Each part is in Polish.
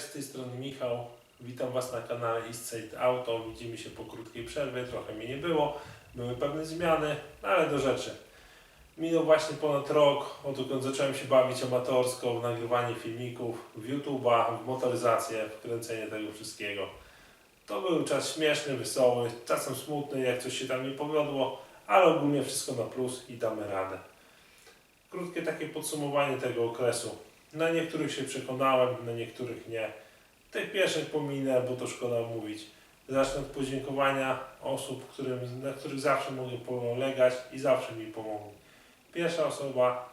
Z tej strony Michał. Witam Was na kanale Eastside Auto. Widzimy się po krótkiej przerwie, trochę mnie nie było. Były pewne zmiany, no ale do rzeczy. Minął właśnie ponad rok, odkąd zacząłem się bawić amatorsko w nagrywanie filmików, w YouTube'a, w motoryzację, w kręcenie tego wszystkiego. To był czas śmieszny, wesoły, czasem smutny, jak coś się tam nie powiodło, ale ogólnie wszystko na plus i damy radę. Krótkie takie podsumowanie tego okresu. Na niektórych się przekonałem, na niektórych nie. Tych pierwszych pominę, bo to szkoda mówić. Zacznę od podziękowania osób, którym, na których zawsze mogę polegać i zawsze mi pomogli. Pierwsza osoba,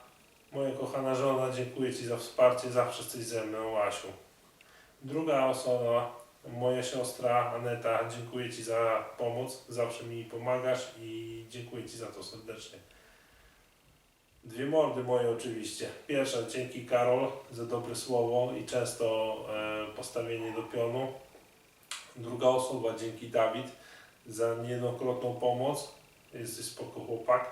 moja kochana żona, dziękuję Ci za wsparcie, zawsze jesteś ze mną, Asiu. Druga osoba, moja siostra Aneta, dziękuję Ci za pomoc, zawsze mi pomagasz i dziękuję Ci za to serdecznie. Dwie mordy moje oczywiście. Pierwsza dzięki Karol za dobre słowo i często e, postawienie do pionu. Druga osoba dzięki Dawid za niejednokrotną pomoc. Jest spoko chłopak.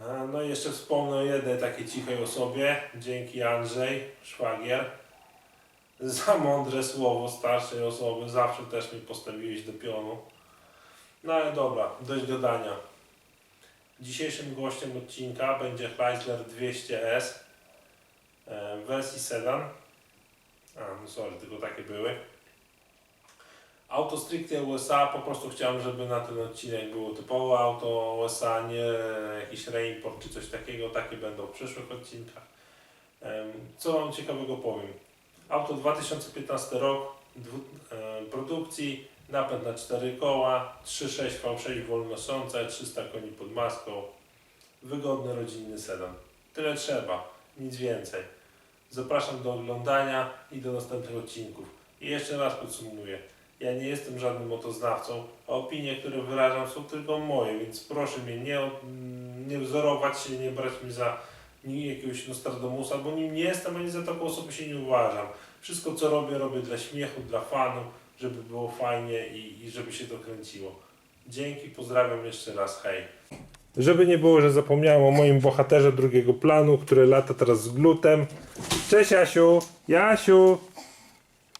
E, no i jeszcze wspomnę o jednej takiej cichej osobie. Dzięki Andrzej, szwagier. Za mądre słowo starszej osoby. Zawsze też mnie postawiłeś do pionu. No ale dobra, dość gadania. Dzisiejszym gościem odcinka będzie Chrysler 200S e, w wersji sedan. A, no sorry, tylko takie były. Auto stricte USA, po prostu chciałem, żeby na ten odcinek było typowe auto USA, nie jakiś reimport czy coś takiego. Takie będą w przyszłych odcinkach. Em, Co Wam ciekawego powiem? Auto 2015 rok, e, produkcji, napęd na 4 koła, 3.6 V6 wolnosące, 300 koni pod maską, wygodny rodzinny sedan. Tyle trzeba, nic więcej. Zapraszam do oglądania i do następnych odcinków. I jeszcze raz podsumuję. Ja nie jestem żadnym motoznawcą, a opinie, które wyrażam są tylko moje, więc proszę mnie nie, nie wzorować się, nie brać mnie za jakiegoś Nostradamusa, bo nim nie jestem, ani za taką osobę się nie uważam. Wszystko co robię, robię dla śmiechu, dla fanu, żeby było fajnie i, i żeby się to kręciło. Dzięki, pozdrawiam jeszcze raz, hej. Żeby nie było, że zapomniałem o moim bohaterze drugiego planu, który lata teraz z glutem. Cześć Jasiu! Jasiu!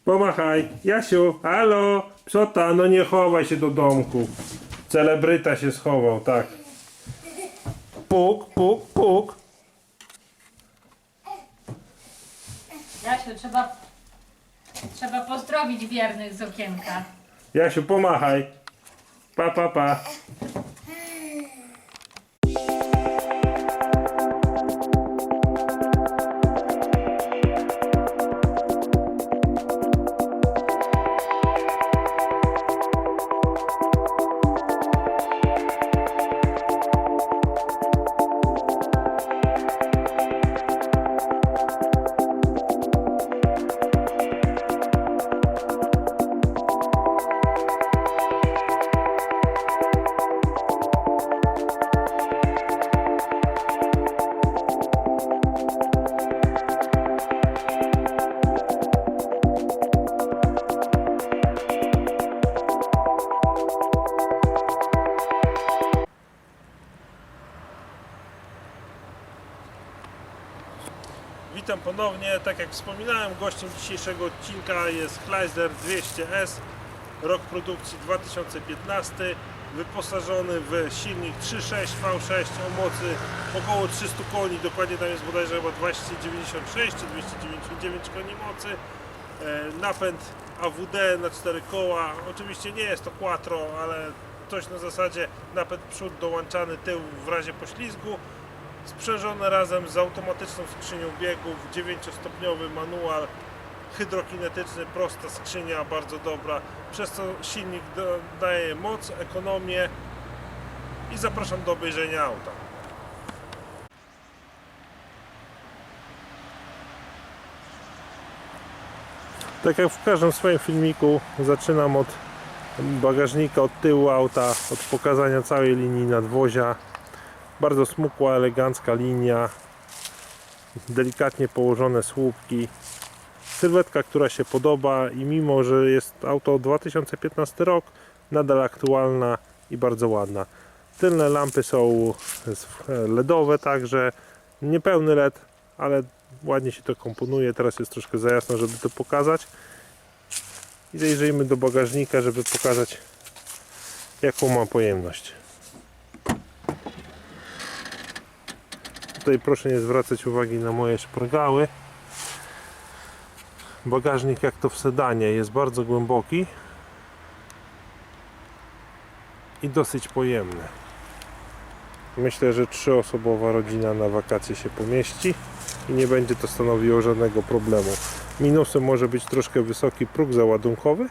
Pomachaj! Jasiu! Halo! Psota, no nie chowaj się do domku. Celebryta się schował, tak. Puk, puk, puk. Jasiu, trzeba, trzeba pozdrowić wiernych z okienka. Jasiu, pomachaj. Pa, pa, pa. Ponownie. Tak jak wspominałem, gościem dzisiejszego odcinka jest Chrysler 200S, rok produkcji 2015, wyposażony w silnik 3.6 V6 o mocy około 300 koni, dokładnie tam jest bodajże chyba 296 czy 299 koni mocy. E, Napęd AWD na 4 koła, oczywiście nie jest to quattro, ale coś na zasadzie napęd przód dołączany tył w razie poślizgu sprzężone razem z automatyczną skrzynią biegów, 9-stopniowy manual. Hydrokinetyczny, prosta skrzynia, bardzo dobra, przez co silnik daje moc, ekonomię i zapraszam do obejrzenia auta. Tak jak w każdym swoim filmiku zaczynam od bagażnika, od tyłu auta, od pokazania całej linii nadwozia, bardzo smukła, elegancka linia, delikatnie położone słupki. Sylwetka, która się podoba i mimo, że jest auto 2015 rok, nadal aktualna i bardzo ładna. Tylne lampy są LEDowe także, niepełny LED, ale ładnie się to komponuje. Teraz jest troszkę za jasno, żeby to pokazać. I zajrzyjmy do bagażnika, żeby pokazać jaką ma pojemność. Tutaj proszę nie zwracać uwagi na moje szprgały. Bagażnik jak to w sedanie jest bardzo głęboki i dosyć pojemny. Myślę, że trzyosobowa rodzina na wakacje się pomieści i nie będzie to stanowiło żadnego problemu. Minusem może być troszkę wysoki próg załadunkowy,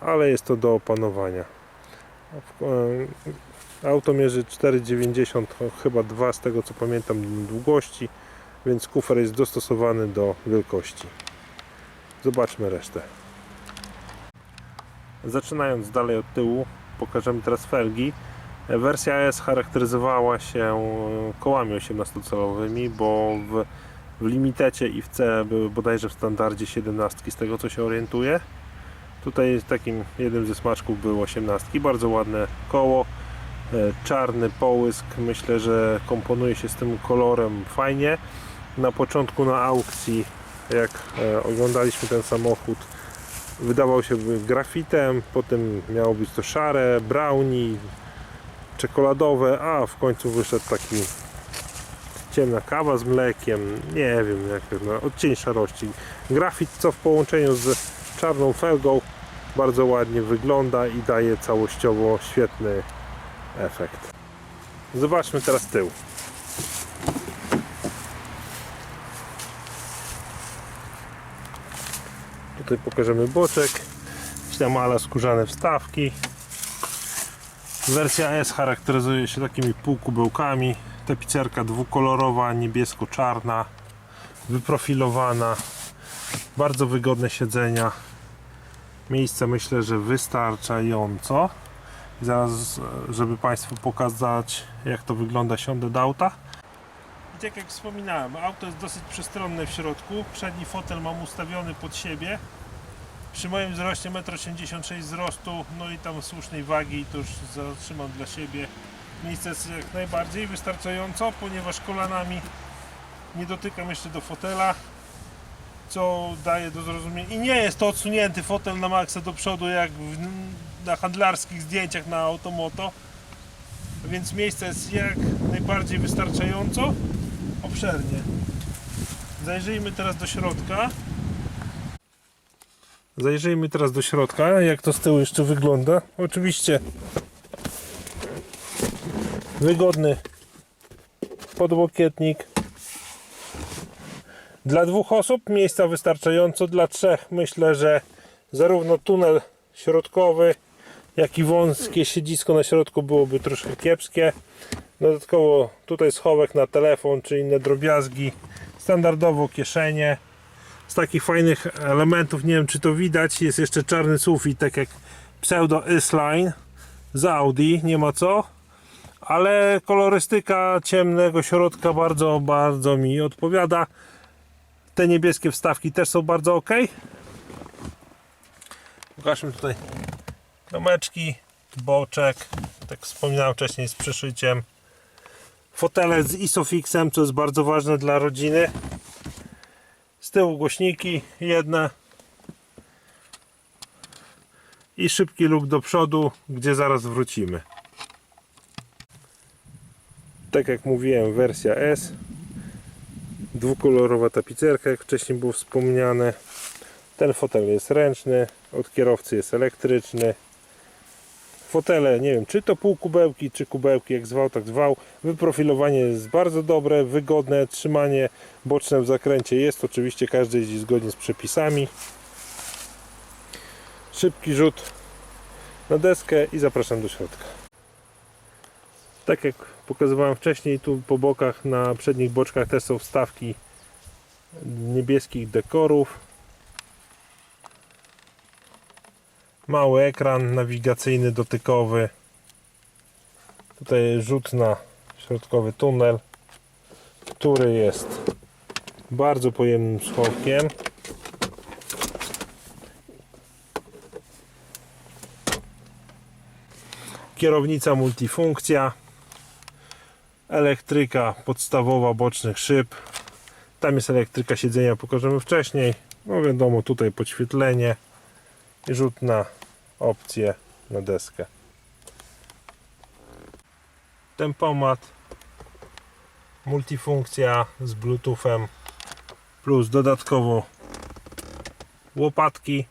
ale jest to do opanowania. Auto mierzy 4,90, o, chyba 2 z tego co pamiętam długości, więc kufer jest dostosowany do wielkości. Zobaczmy resztę. Zaczynając dalej od tyłu, pokażemy teraz felgi. Wersja S charakteryzowała się e, kołami 18-calowymi, bo w, w limitecie i w C były bodajże w standardzie 17 z tego co się orientuję. Tutaj takim jednym ze smaczków były 18. Bardzo ładne koło, czarny połysk. Myślę, że komponuje się z tym kolorem fajnie. Na początku na aukcji, jak e, oglądaliśmy ten samochód, wydawał się grafitem, potem miało być to szare, brownie, czekoladowe, a w końcu wyszedł taki ciemna kawa z mlekiem, nie wiem, jak no, odcień szarości. Grafit, co w połączeniu z czarną felgą bardzo ładnie wygląda i daje całościowo świetny efekt. Zobaczmy teraz tył. Tutaj pokażemy boczek, jakieś tam ala skórzane wstawki. Wersja S charakteryzuje się takimi półkubełkami. Tapicerka dwukolorowa, niebiesko-czarna, wyprofilowana. Bardzo wygodne siedzenia. Miejsca myślę, że wystarczająco. I Zaraz, żeby Państwu pokazać, jak to wygląda, siądę do auta. I tak jak wspominałem, auto jest dosyć przestronne w środku. Przedni fotel mam ustawiony pod siebie. Przy moim wzroście 1,86 m wzrostu, no i tam słusznej wagi, to już zatrzymam dla siebie. Miejsce jest jak najbardziej wystarczająco, ponieważ kolanami nie dotykam jeszcze do fotela, co daje do zrozumienia. I nie jest to odsunięty fotel na maksa do przodu, jak w, na handlarskich zdjęciach na Automoto. Więc miejsce jest jak najbardziej wystarczająco obszernie. Zajrzyjmy teraz do środka. Zajrzyjmy teraz do środka, jak to z tyłu jeszcze wygląda. Oczywiście wygodny podłokietnik. Dla dwóch osób miejsca wystarczająco, dla trzech myślę, że zarówno tunel środkowy, jak i wąskie siedzisko na środku byłoby troszkę kiepskie. Dodatkowo tutaj schowek na telefon czy inne drobiazgi. Standardowo kieszenie z takich fajnych elementów, nie wiem czy to widać, jest jeszcze czarny sufit, tak jak pseudo S-Line z Audi, nie ma co. Ale kolorystyka ciemnego środka bardzo, bardzo mi odpowiada. Te niebieskie wstawki też są bardzo ok. Pokażmy tutaj domeczki, boczek, tak wspominałem wcześniej z przeszyciem. Fotele z Isofixem, co jest bardzo ważne dla rodziny. Z tyłu głośniki jedne i szybki luk do przodu, gdzie zaraz wrócimy. Tak jak mówiłem, wersja S. Dwukolorowa tapicerka, jak wcześniej było wspomniane. Ten fotel jest ręczny, od kierowcy jest elektryczny. Fotele, nie wiem, czy to półkubełki, czy kubełki, jak zwał, tak zwał. Wyprofilowanie jest bardzo dobre, wygodne, trzymanie boczne w zakręcie jest. Oczywiście każdy jeździ zgodnie z przepisami. Szybki rzut na deskę i zapraszam do środka. Tak jak pokazywałem wcześniej, tu po bokach, na przednich boczkach też są wstawki niebieskich dekorów. Mały ekran nawigacyjny, dotykowy. Tutaj rzut na środkowy tunel, który jest bardzo pojemnym schowkiem. Kierownica multifunkcja, elektryka podstawowa bocznych szyb, Tam jest elektryka siedzenia, pokażemy wcześniej. No wiadomo, tutaj podświetlenie i rzut na opcję na deskę. Tempomat, multifunkcja z bluetoothem plus dodatkowo łopatki,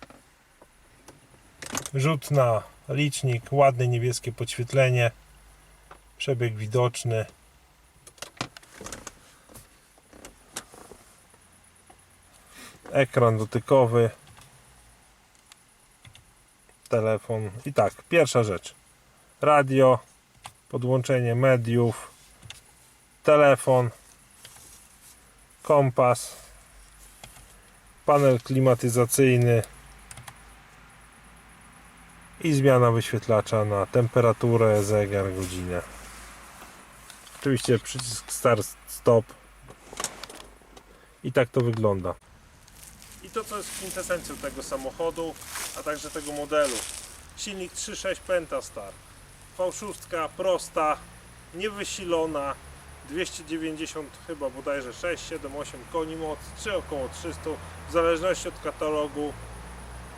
rzut na licznik, ładne niebieskie podświetlenie, przebieg widoczny. ekran dotykowy, telefon. I tak, pierwsza rzecz. Radio, podłączenie mediów, telefon, kompas, panel klimatyzacyjny i zmiana wyświetlacza na temperaturę, zegar, godzinę. Oczywiście przycisk start, stop. I tak to wygląda. I to, co jest kwintesencją tego samochodu, a także tego modelu. Silnik 3.6 Pentastar. V6 prosta, niewysilona, 290 chyba bodajże 6, 7, 8 koni mocy, czy około 300 w zależności od katalogu.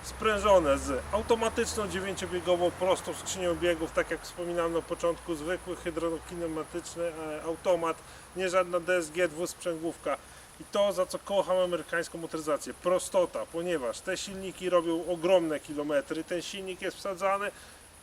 Sprężone z automatyczną 9-biegową prostą skrzynią biegów, tak jak wspominałem na początku, zwykły hydrokinematyczny e, automat, nie żadna DSG dwusprzęgłówka. I to, za co kocham amerykańską motoryzację, prostota, ponieważ te silniki robią ogromne kilometry. Ten silnik jest wsadzany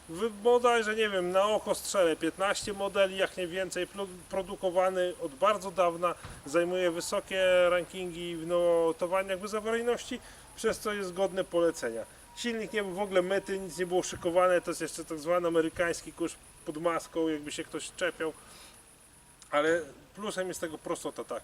w bodajże, nie wiem, na oko strzelę 15 modeli, jak nie więcej, produkowany od bardzo dawna, zajmuje wysokie rankingi w notowaniach bezawaryjności, przez co jest godny polecenia. Silnik nie był w ogóle myty, nic nie było szykowane, to jest jeszcze tak zwany amerykański kurz pod maską, jakby się ktoś czepiał. Ale plusem jest tego prostota, tak.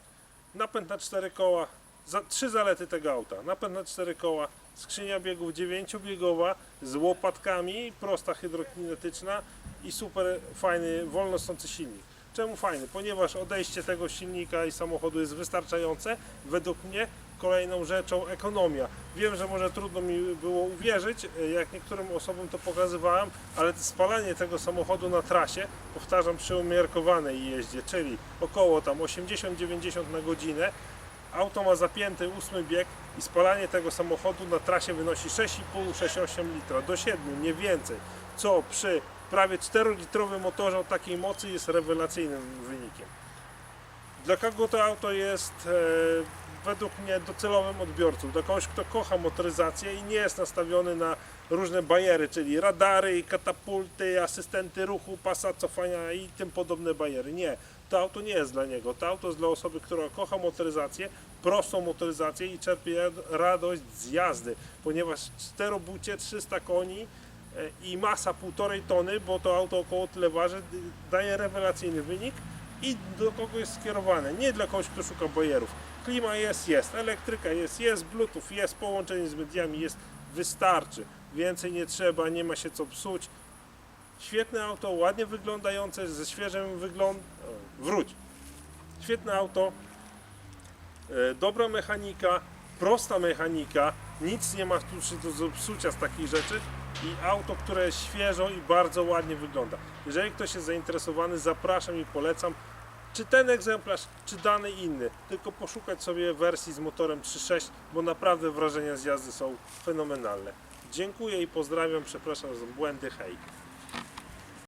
Napęd na cztery koła, za, trzy zalety tego auta. Napęd na cztery koła, skrzynia biegów dziewięciobiegowa z łopatkami, prosta hydrokinetyczna i super fajny, wolno stący silnik. Czemu fajny? Ponieważ odejście tego silnika i samochodu jest wystarczające. Według mnie kolejną rzeczą ekonomia. Wiem, że może trudno mi było uwierzyć, jak niektórym osobom to pokazywałem, ale spalanie tego samochodu na trasie, powtarzam, przy umiarkowanej jeździe, czyli około tam 80-90 na godzinę, auto ma zapięty ósmy bieg i spalanie tego samochodu na trasie wynosi 6,5-6,8 litra do 7, nie więcej, co przy prawie 4-litrowym motorze o takiej mocy jest rewelacyjnym wynikiem. Dla kogo to auto jest e, według mnie docelowym odbiorcą? Dla kogoś, kto kocha motoryzację i nie jest nastawiony na różne bariery, czyli radary, katapulty, asystenty ruchu, pasa cofania i tym podobne bariery. Nie, to auto nie jest dla niego. To auto jest dla osoby, która kocha motoryzację, prostą motoryzację i czerpie radość z jazdy, ponieważ czterobucie 300 koni e, i masa 1,5 tony, bo to auto około tyle waży, daje rewelacyjny wynik i do kogo jest skierowane. Nie dla kogoś, kto szuka bajerów. Klima jest, jest, elektryka jest, jest, bluetooth jest, połączenie z mediami jest, wystarczy. Więcej nie trzeba, nie ma się co psuć. Świetne auto, ładnie wyglądające, ze świeżym wyglądem. Wróć. Świetne auto, e, dobra mechanika, prosta mechanika, nic nie ma tu do zepsucia z takich rzeczy i auto, które świeżo i bardzo ładnie wygląda. Jeżeli ktoś jest zainteresowany, zapraszam i polecam. Czy ten egzemplarz, czy dany inny, tylko poszukać sobie wersji z motorem 3.6, bo naprawdę wrażenia z jazdy są fenomenalne. Dziękuję i pozdrawiam, przepraszam za błędy, hej.